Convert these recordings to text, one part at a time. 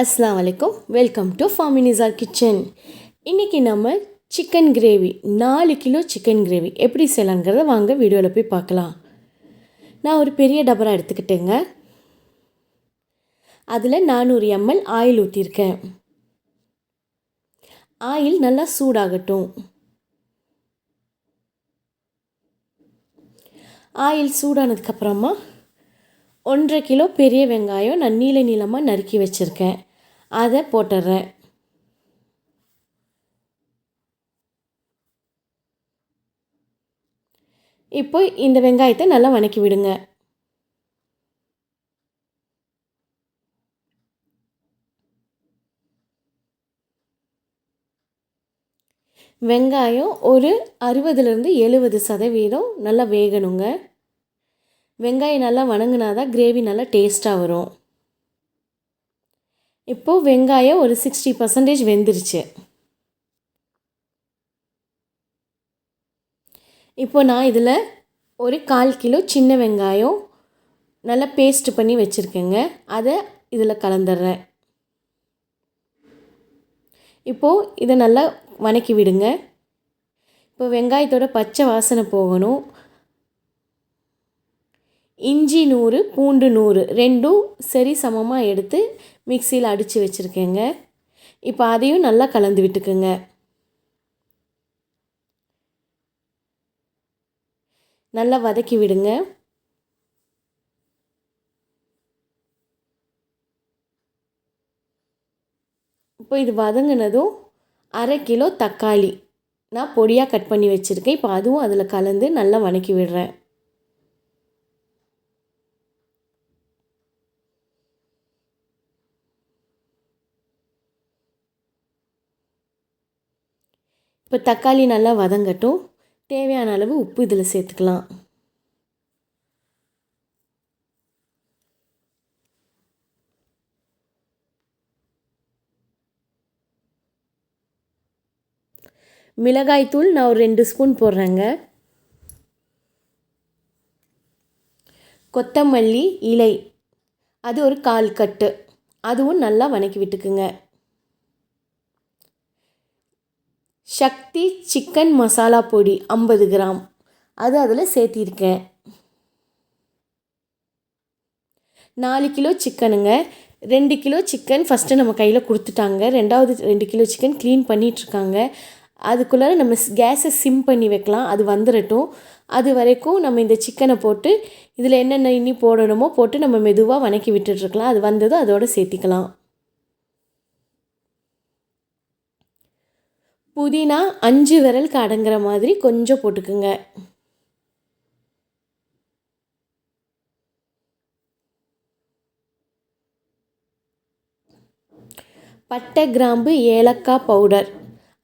அஸ்லாம் வலைக்கம் welcome to ஃபாமினிசா kitchen இன்றைக்கி நம்ம சிக்கன் கிரேவி நாலு கிலோ சிக்கன் கிரேவி எப்படி செய்யலாங்கிறத வாங்க வீடியோவில் போய் பார்க்கலாம். நான் ஒரு பெரிய டபரா எடுத்துக்கிட்டேங்க. அதில் நானூறு எம்எல் ஆயில் ஊற்றிருக்கேன் ஆயில் நல்லா சூடாகட்டும். ஆயில் சூடானதுக்கப்புறமா ஒன்றரை கிலோ பெரிய வெங்காயம் நான் நீல நீளமாக நறுக்கி வச்சுருக்கேன். அதை போட்டுடுறேன் இப்போ இந்த வெங்காயத்தை நல்லா வணக்கி விடுங்க. வெங்காயம் ஒரு அறுபதுலேருந்து எழுபது சதவீதம் நல்லா வேகணுங்க. வெங்காயம் நல்லா வணங்கினா தான் கிரேவி நல்லா டேஸ்ட்டாக வரும். இப்போது வெங்காயம் ஒரு சிக்ஸ்டி பர்சன்டேஜ் வெந்துருச்சு. இப்போ நான் இதில் ஒரு கால் கிலோ சின்ன வெங்காயம் நல்லா பேஸ்ட் பண்ணி வச்சுருக்கேங்க. அதை இதில் கலந்துடுறேன் இப்போது இதை நல்லா வணக்கி விடுங்க. இப்போ வெங்காயத்தோட பச்சை வாசனை போகணும். இஞ்சி நூறு பூண்டு நூறு ரெண்டும் சரி சமமாக எடுத்து மிக்சியில் அடித்து வச்சுருக்கேங்க. இப்போ அதையும் நல்லா கலந்து விட்டுக்குங்க. நல்லா வதக்கி விடுங்க. இப்போ இது வதங்கினதும் அரை கிலோ தக்காளி நான் பொடியாக கட் பண்ணி வச்சுருக்கேன். இப்போ அதுவும் அதில் கலந்து நல்லா வணக்கி விடுறேன். இப்போ தக்காளி நல்லா வதங்கட்டும். தேவையான அளவு உப்பு இதில் சேர்த்துக்கலாம். மிளகாய்த்தூள் நான் ஒரு ரெண்டு ஸ்பூன் போடுறேங்க. கொத்தமல்லி இலை. அது ஒரு கால் கட்டு. அதுவும் நல்லா வணக்கி விட்டுக்குங்க. சக்தி சிக்கன் மசாலா பொடி ஐம்பது கிராம். அது அதில் சேர்த்திருக்கேன். நாலு கிலோ சிக்கனுங்க. ரெண்டு கிலோ சிக்கன் ஃபஸ்ட்டு நம்ம கையில் கொடுத்துட்டாங்க. ரெண்டாவது ரெண்டு கிலோ சிக்கன் க்ளீன் பண்ணிகிட்ருக்காங்க அதுக்குள்ளே நம்ம கேஸை சிம் பண்ணி வைக்கலாம். அது வந்துடட்டும் அது வரைக்கும் நம்ம இந்த சிக்கனை போட்டு இதில் என்னென்ன இனி போடணுமோ போட்டு நம்ம மெதுவாக வணக்கி விட்டுட்ருக்கலாம் அது வந்ததும் அதோடு சேர்த்திக்கலாம். புதினா அஞ்சு விரலுக்கு அடங்குற மாதிரி கொஞ்சம் போட்டுக்குங்க. பட்டை கிராம்பு ஏலக்காய் பவுடர்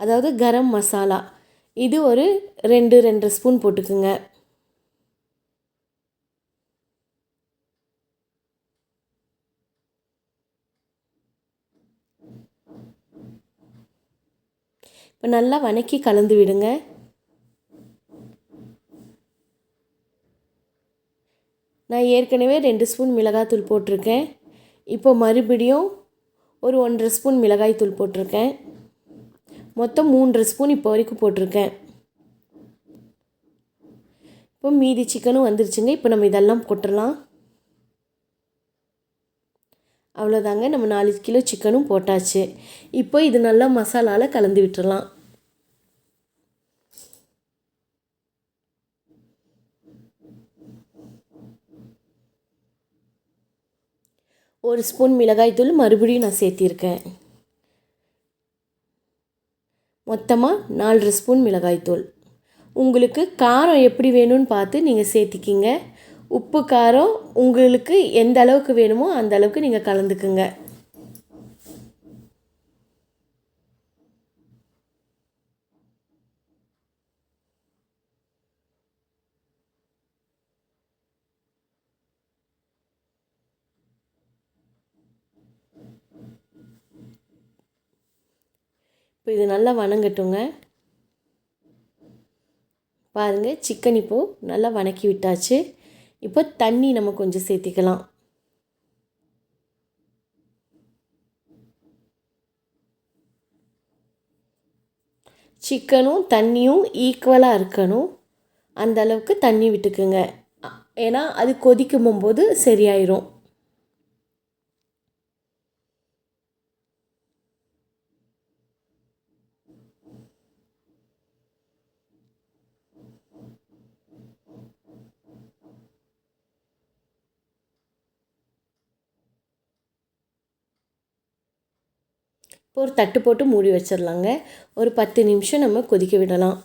அதாவது கரம் மசாலா. இது ஒரு ரெண்டு ரெண்டு ஸ்பூன் போட்டுக்குங்க. இப்போ நல்லா வணக்கி கலந்து விடுங்க. நான் ஏற்கனவே ரெண்டு ஸ்பூன் மிளகாய்த்தூள் போட்டிருக்கேன். இப்போ மறுபடியும் ஒரு ஒன்றரை ஸ்பூன் மிளகாய்த்தூள் போட்டிருக்கேன். மொத்தம் மூன்றரை ஸ்பூன் இப்போ வரைக்கும் போட்டிருக்கேன். இப்போ மீதி சிக்கனும் வந்துருச்சுங்க. இப்போ நம்ம இதெல்லாம் போட்டுடலாம் அவ்வளோதாங்க நம்ம நாலு கிலோ சிக்கனும் போட்டாச்சு. இப்போ இது நல்லா மசாலாவில் கலந்து விட்டுடலாம் ஒரு ஸ்பூன் மிளகாய்த்தூள் மறுபடியும் நான் சேர்த்திருக்கேன். மொத்தமாக நாலு ஸ்பூன் மிளகாய்த்தூள் உங்களுக்கு காரம் எப்படி வேணும்னு பார்த்து நீங்கள் சேர்த்திக்கிங்க. உப்பு காரம் உங்களுக்கு எந்த அளவுக்கு வேணுமோ அந்த அளவுக்கு நீங்கள் கலந்துக்குங்க. இப்போ இது நல்லா வணங்கட்டுங்க. பாருங்கள் சிக்கன் இப்போது நல்லா வணக்கி விட்டாச்சு. இப்போ தண்ணி நம்ம கொஞ்சம் சேர்த்திக்கலாம். சிக்கனும் தண்ணியும் ஈக்குவலாக இருக்கணும். அந்த அளவுக்கு தண்ணி விட்டுக்குங்க. ஏன்னா அது கொதிக்கும் போது சரியாயிரும். ஒரு தட்டு போட்டு மூடி வச்சிடலாங்க. ஒரு பத்து நிமிஷம் நம்ம கொதிக்க விடலாம்.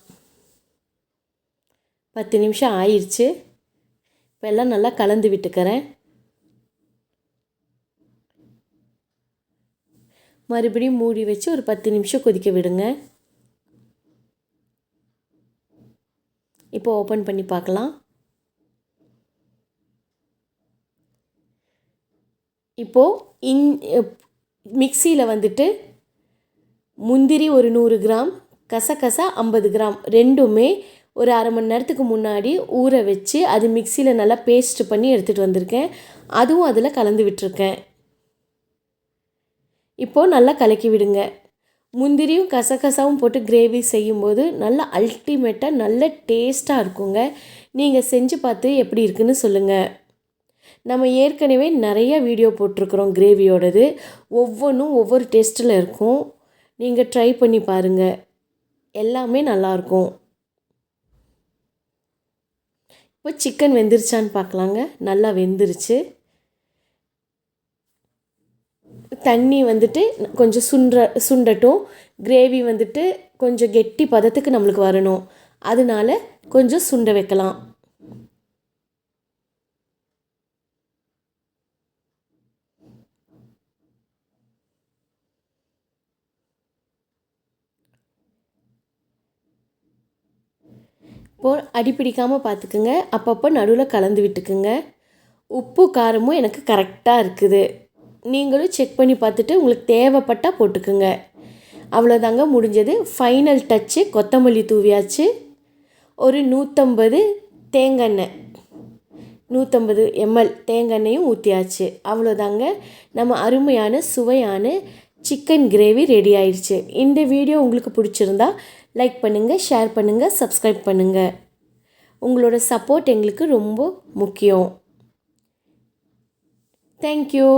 பத்து நிமிஷம் ஆயிடுச்சு இப்போ எல்லாம் நல்லா கலந்து விட்டுக்கிறேன். மறுபடியும் மூடி வச்சு ஒரு பத்து நிமிஷம் கொதிக்க விடுங்க. இப்போ ஓப்பன் பண்ணி பார்க்கலாம். இப்போது இன் மிக்சியில் வந்துட்டு முந்திரி ஒரு நூறு கிராம் கசகசா ஐம்பது கிராம் ரெண்டுமே ஒரு அரை மணி நேரத்துக்கு முன்னாடி ஊற வச்சு அது மிக்சியில் நல்லா பேஸ்ட் பண்ணி எடுத்துகிட்டு வந்திருக்கேன். அதுவும் அதில் கலந்து விட்டுருக்கேன். இப்போது நல்லா கலக்கி விடுங்க. முந்திரியும் கசகசாவும் போட்டு கிரேவி செய்யும்போது நல்லா அல்டிமேட்டாக நல்ல டேஸ்ட்டாக இருக்குங்க. நீங்கள் செஞ்சு பார்த்து எப்படி இருக்குன்னு சொல்லுங்கள் நம்ம ஏற்கனவே நிறைய வீடியோ போட்டிருக்கிறோம் கிரேவியோடது ஒவ்வொன்றும் ஒவ்வொரு டேஸ்ட்டில் இருக்கும். நீங்கள் ட்ரை பண்ணி பாருங்கள் எல்லாமே நல்லாயிருக்கும் இப்போ சிக்கன் வெந்துருச்சான்னு பார்க்கலாங்க. நல்லா வெந்துருச்சு. தண்ணி வந்துட்டு கொஞ்சம் சுண்ட சுண்டட்டும். கிரேவி வந்துட்டு கொஞ்சம் கெட்டி பதத்துக்கு நம்மளுக்கு வரணும். அதனால கொஞ்சம் சுண்ட வைக்கலாம். இப்போது அடிப்பிடிக்காமல் பார்த்துக்குங்க. அப்பப்போ நடுவில் கலந்து விட்டுக்குங்க. உப்பு காரமும் எனக்கு கரெக்டாக இருக்குது. நீங்களும் செக் பண்ணி பார்த்துட்டு உங்களுக்கு தேவைப்பட்டால் போட்டுக்குங்க. அவ்வளோதாங்க முடிஞ்சது. ஃபைனல் டச்சு கொத்தமல்லி தூவியாச்சு. ஒரு நூற்றம்பது தேங்காய் நூற்றம்பது எம்எல் தேங்காய் எண்ணெயும் ஊற்றியாச்சு அவ்வளோதாங்க நம்ம அருமையான சுவையான சிக்கன் கிரேவி ரெடி ஆயிடுச்சு. இந்த வீடியோ உங்களுக்கு பிடிச்சிருந்தா லைக் பண்ணுங்கள் ஷேர் பண்ணுங்கள் சப்ஸ்கிரைப் பண்ணுங்கள் உங்களோட சப்போர்ட் எங்களுக்கு ரொம்ப முக்கியம். தேங்க்யூ